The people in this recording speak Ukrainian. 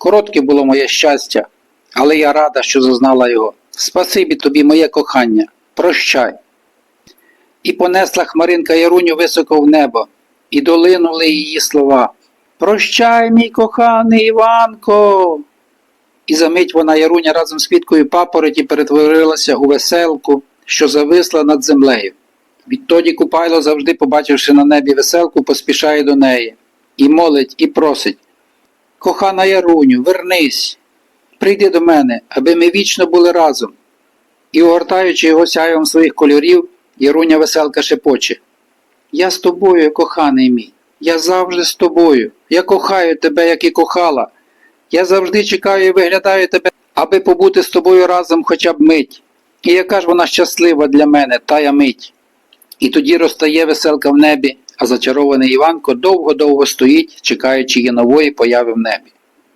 Коротке було моє щастя, але я рада, що зазнала його. Спасибі тобі, моє кохання, прощай. І понесла хмаринка Яруню високо в небо, і долинули її слова. Прощай, мій коханий Іванко. І за мить вона Яруня разом з квіткою папороті перетворилася у веселку, що зависла над землею. Відтоді Купайло, завжди побачивши на небі веселку, поспішає до неї і молить, і просить. Кохана Яруню, вернись, прийди до мене, аби ми вічно були разом. І, огортаючи його сяєм своїх кольорів, Яруня веселка шепоче. Я з тобою, коханий мій, я завжди з тобою. Я кохаю тебе, як і кохала. Я завжди чекаю і виглядаю тебе, аби побути з тобою разом хоча б мить. І яка ж вона щаслива для мене, тая мить. І тоді розтає веселка в небі, а зачарований Іванко довго-довго стоїть, чекаючи її нової появи в небі.